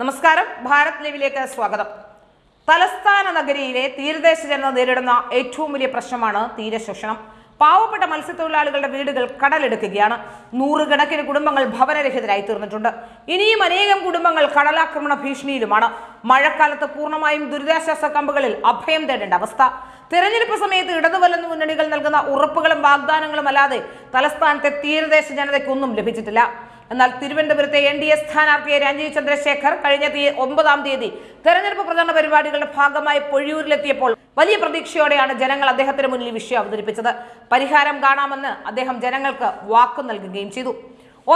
നമസ്കാരം. ഭാരത് ലൈവിലേക്ക് സ്വാഗതം. തലസ്ഥാന നഗരിയിലെ തീരദേശ ജനത നേരിടുന്ന ഏറ്റവും വലിയ പ്രശ്നമാണ് തീരശോഷണം. പാവപ്പെട്ട മത്സ്യത്തൊഴിലാളികളുടെ വീടുകൾ കടലെടുക്കുകയാണ്. നൂറുകണക്കിന് കുടുംബങ്ങൾ ഭവനരഹിതരായി തീർന്നിട്ടുണ്ട്. ഇനിയും അനേകം കുടുംബങ്ങൾ കടലാക്രമണ ഭീഷണിയിലുമാണ്. മഴക്കാലത്ത് പൂർണമായും ദുരിതാശ്വാസ കമ്പുകളിൽ അഭയം തേടേണ്ട അവസ്ഥ. തെരഞ്ഞെടുപ്പ് സമയത്ത് ഇടതുവലന്ന് മുന്നണികൾ നൽകുന്ന ഉറപ്പുകളും വാഗ്ദാനങ്ങളും അല്ലാതെ തലസ്ഥാനത്തെ തീരദേശ ജനതയ്ക്കൊന്നും ലഭിച്ചിട്ടില്ല. എന്നാൽ തിരുവനന്തപുരത്തെ എൻ ഡി എ സ്ഥാനാർത്ഥിയെ രാജീവ് ചന്ദ്രശേഖർ കഴിഞ്ഞ ഒമ്പതാം തീയതി തെരഞ്ഞെടുപ്പ് പ്രചരണ പരിപാടികളുടെ ഭാഗമായി പൊഴിയൂരിലെത്തിയപ്പോൾ വലിയ പ്രതീക്ഷയോടെയാണ് ജനങ്ങൾ അദ്ദേഹത്തിന് മുന്നിൽ വിഷയം അവതരിപ്പിച്ചത്. പരിഹാരം കാണാമെന്ന് അദ്ദേഹം ജനങ്ങൾക്ക് വാക്കു നൽകുകയും ചെയ്തു.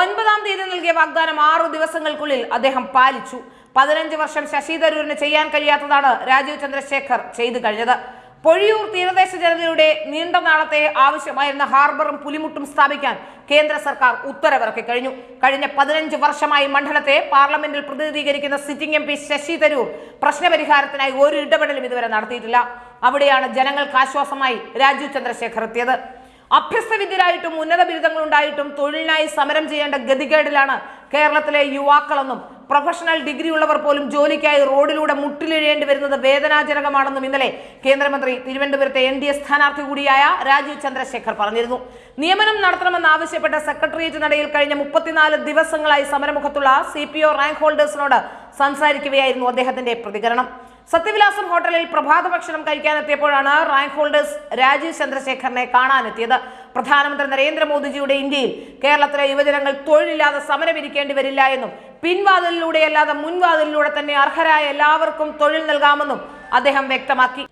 ഒൻപതാം തീയതി നൽകിയ വാഗ്ദാനം ആറു ദിവസങ്ങൾക്കുള്ളിൽ അദ്ദേഹം പാലിച്ചു. പതിനഞ്ച് വർഷം ശശി തരൂരിന് ചെയ്യാൻ കഴിയാത്തതാണ് രാജീവ് ചന്ദ്രശേഖർ ചെയ്തു കഴിഞ്ഞത്. പൊഴിയൂർ തീരദേശ ജനതയുടെ നീണ്ട നാളത്തെ ആവശ്യമായിരുന്ന ഹാർബറും പുലിമുട്ടും സ്ഥാപിക്കാൻ കേന്ദ്ര സർക്കാർ ഉത്തരവിറക്കി കഴിഞ്ഞു. കഴിഞ്ഞ പതിനഞ്ച് വർഷമായി മണ്ഡലത്തെ പാർലമെന്റിൽ പ്രതിനിധീകരിക്കുന്ന sitting M P Shashi Tharoor പ്രശ്നപരിഹാരത്തിനായി ഒരു ഇടപെടലും ഇതുവരെ നടത്തിയിട്ടില്ല. അവിടെയാണ് ജനങ്ങൾക്ക് ആശ്വാസമായി രാജീവ് ചന്ദ്രശേഖർ എത്തിയത്. അഭ്യസ്തവിദ്യരായിട്ടും ഉന്നത ബിരുദങ്ങളുണ്ടായിട്ടും തൊഴിലിനായി സമരം ചെയ്യേണ്ട ഗതികേടിലാണ് കേരളത്തിലെ യുവാക്കളെന്നും പ്രൊഫഷണൽ ഡിഗ്രി ഉള്ളവർ പോലും ജോലിക്കായി റോഡിലൂടെ മുട്ടിലിഴേണ്ടി വരുന്നത് വേദനാജനകമാണെന്നും ഇന്നലെ കേന്ദ്രമന്ത്രി തിരുവനന്തപുരത്തെ എൻ ഡി എ സ്ഥാനാർത്ഥി കൂടിയായ രാജീവ് ചന്ദ്രശേഖർ പറഞ്ഞിരുന്നു. നിയമനം നടത്തണമെന്നാവശ്യപ്പെട്ട സെക്രട്ടേറിയറ്റ് നടയിൽ കഴിഞ്ഞ മുപ്പത്തിനാല് ദിവസങ്ങളായി സമരമുഖത്തുള്ള സി പി ഒ റാങ്ക് ഹോൾഡേഴ്സിനോട് സംസാരിക്കുകയായിരുന്നു അദ്ദേഹത്തിന്റെ പ്രതികരണം. സത്യവിലാസം ഹോട്ടലിൽ പ്രഭാത ഭക്ഷണം കഴിക്കാനെത്തിയപ്പോഴാണ് റാങ്ക് ഹോൾഡേഴ്സ് രാജീവ് ചന്ദ്രശേഖറിനെ കാണാനെത്തിയത്. പ്രധാനമന്ത്രി നരേന്ദ്രമോദിജിയുടെ ഇന്ത്യയിൽ കേരളത്തിലെ യുവജനങ്ങൾ തൊഴിലില്ലാതെ സമരമിരിക്കേണ്ടി വരില്ല എന്നും പിൻവാതിലിലൂടെയല്ലാതെ മുൻവാതിലിലൂടെ തന്നെ അർഹരായ എല്ലാവർക്കും തൊഴിൽ നൽകാമെന്നും അദ്ദേഹം വ്യക്തമാക്കി.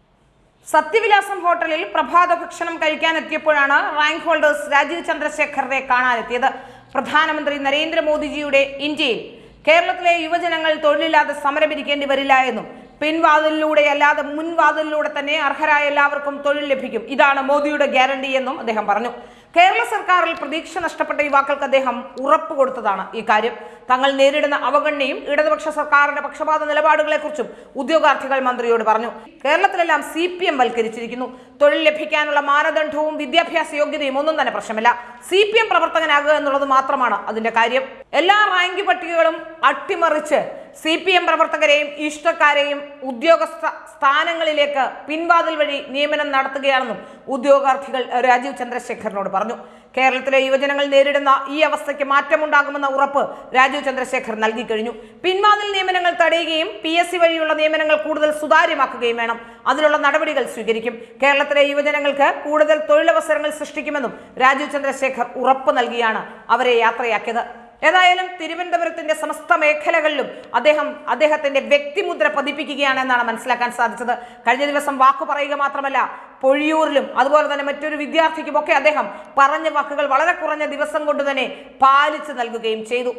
സത്യവിലാസം ഹോട്ടലിൽ പ്രഭാത ഭക്ഷണം കഴിക്കാനെത്തിയപ്പോഴാണ് റാങ്ക് ഹോൾഡേഴ്സ് രാജീവ് ചന്ദ്രശേഖറിനെ കാണാനെത്തിയത്. പ്രധാനമന്ത്രി നരേന്ദ്രമോദിജിയുടെ ഇന്ത്യയിൽ കേരളത്തിലെ യുവജനങ്ങൾ തൊഴിലില്ലാതെ സമരമിരിക്കേണ്ടി വരില്ല എന്നും പിൻവാതിലിലൂടെ അല്ലാതെ മുൻവാതിലിലൂടെ തന്നെ അർഹരായ എല്ലാവർക്കും തൊഴിൽ ലഭിക്കും. ഇതാണ് മോദിയുടെ ഗ്യാരണ്ടി എന്നും അദ്ദേഹം പറഞ്ഞു. കേരള സർക്കാരിൽ പ്രതീക്ഷ നഷ്ടപ്പെട്ട യുവാക്കൾക്ക് അദ്ദേഹം ഉറപ്പ് കൊടുത്തതാണ് ഈ കാര്യം. തങ്ങൾ നേരിടുന്ന അവഗണനയും ഇടതുപക്ഷ സർക്കാരിന്റെ പക്ഷപാത നിലപാടുകളെക്കുറിച്ചും ഉദ്യോഗാർത്ഥികൾ മന്ത്രിയോട് പറഞ്ഞു. കേരളത്തിലെല്ലാം സി പി എം വൽക്കരിച്ചിരിക്കുന്നു. തൊഴിൽ ലഭിക്കാനുള്ള മാനദണ്ഡവും വിദ്യാഭ്യാസ യോഗ്യതയും ഒന്നും തന്നെ പ്രശ്നമില്ല. സി പി എം പ്രവർത്തകനാകുക എന്നുള്ളത് മാത്രമാണ് അതിന്റെ കാര്യം. എല്ലാ റാങ്ക് പട്ടികകളും അട്ടിമറിച്ച് സി പി എം പ്രവർത്തകരെയും ഇഷ്ടക്കാരെയും ഉദ്യോഗസ്ഥ സ്ഥാനങ്ങളിലേക്ക് പിൻവാതിൽ വഴി നിയമനം നടത്തുകയാണെന്നും ഉദ്യോഗാർത്ഥികൾ രാജീവ് ചന്ദ്രശേഖറിനോട് പറഞ്ഞു. കേരളത്തിലെ യുവജനങ്ങൾ നേരിടുന്ന ഈ അവസ്ഥയ്ക്ക് മാറ്റമുണ്ടാകുമെന്ന ഉറപ്പ് രാജീവ് ചന്ദ്രശേഖർ നൽകി കഴിഞ്ഞു. പിൻവാതിൽ നിയമനങ്ങൾ തടയുകയും പി എസ് സി വഴിയുള്ള നിയമനങ്ങൾ കൂടുതൽ സുതാര്യമാക്കുകയും വേണം. അതിനുള്ള നടപടികൾ സ്വീകരിക്കും. കേരളത്തിലെ യുവജനങ്ങൾക്ക് കൂടുതൽ തൊഴിലവസരങ്ങൾ സൃഷ്ടിക്കുമെന്നും രാജീവ് ചന്ദ്രശേഖർ ഉറപ്പ് നൽകിയാണ് അവരെ യാത്രയാക്കിയത്. ഏതായാലും തിരുവനന്തപുരത്തിന്റെ സമസ്ത മേഖലകളിലും അദ്ദേഹം അദ്ദേഹത്തിന്റെ വ്യക്തിമുദ്ര പതിപ്പിക്കുകയാണ് എന്നാണ് മനസ്സിലാക്കാൻ സാധിച്ചത്. കഴിഞ്ഞ ദിവസം വാക്കു പറയുക മാത്രമല്ല പൊഴിയൂരിലും അതുപോലെ തന്നെ മറ്റൊരു വിദ്യാർത്ഥിക്കുമൊക്കെ അദ്ദേഹം പറഞ്ഞ വാക്കുകൾ വളരെ കുറഞ്ഞ ദിവസം കൊണ്ട് തന്നെ പാലിച്ചു നൽകുകയും ചെയ്തു.